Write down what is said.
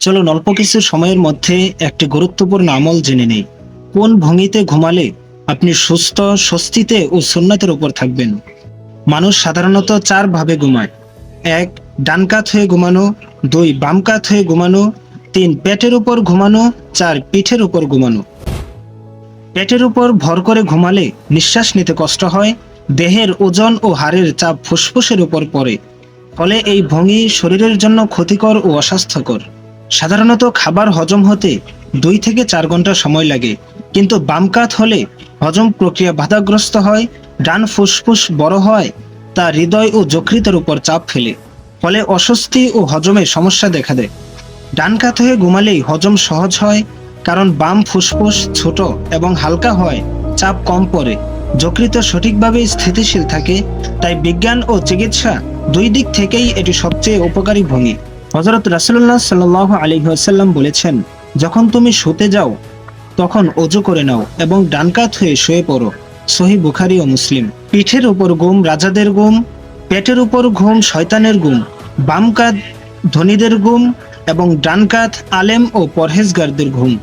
চলুন অল্প কিছু সময়ের মধ্যে একটি গুরুত্বপূর্ণ আমল জেনে নেই। কোন ভঙ্গিতে ঘুমালে আপনি সুস্থ, স্বস্তিতে ও সুন্নতের উপর থাকবেন? মানুষ সাধারণত চার ভাবে ঘুমায়। এক, ডান কাত হয়ে ঘুমানো। দুই, বাম কাত হয়ে ঘুমানো। তিন, পেটের উপর ঘুমানো। চার, পিঠের উপর ঘুমানো। পেটের উপর ভর করে ঘুমালে নিঃশ্বাস নিতে কষ্ট হয়। দেহের ওজন ও হাড়ের চাপ ফুসফুসের উপর পড়ে। ফলে এই ভঙ্গি শরীরের জন্য ক্ষতিকর ও অস্বাস্থ্যকর। সাধারণত খাবার হজম হতে দুই থেকে চার ঘণ্টা সময় লাগে। কিন্তু বাম কাত হলে হজম প্রক্রিয়া বাধাগ্রস্ত হয়, ডান ফুসফুস বড় হয়, তা হৃদয় ও যকৃতের উপর চাপ ফেলে, ফলে অস্বস্তি ও হজমে সমস্যা দেখা দেয়। ডান কাত হয়ে ঘুমালেই হজম সহজ হয়, কারণ বাম ফুসফুস ছোট এবং হালকা হয়, চাপ কম পড়ে। যকৃত সঠিকভাবে স্থিতিশীল থাকে, তাই বিজ্ঞান ও চিকিৎসা দুই দিক থেকেই এটি সবচেয়ে উপকারী ভঙ্গি হজরত রাসুল্লাহ সাল আলী আসাল্লাম বলেছেন, যখন তুমি শুতে যাও, তখন অজু করে নাও এবং ডানকাত হয়ে শুয়ে পড়ো। সহি বুখারি ও মুসলিম। পিঠের উপর গুম রাজাদের গুম পেটের উপর ঘুম শয়তানের গুম বাম কাত ধনীদের গুম এবং ডান আলেম ও পরহেজগারদের ঘুম।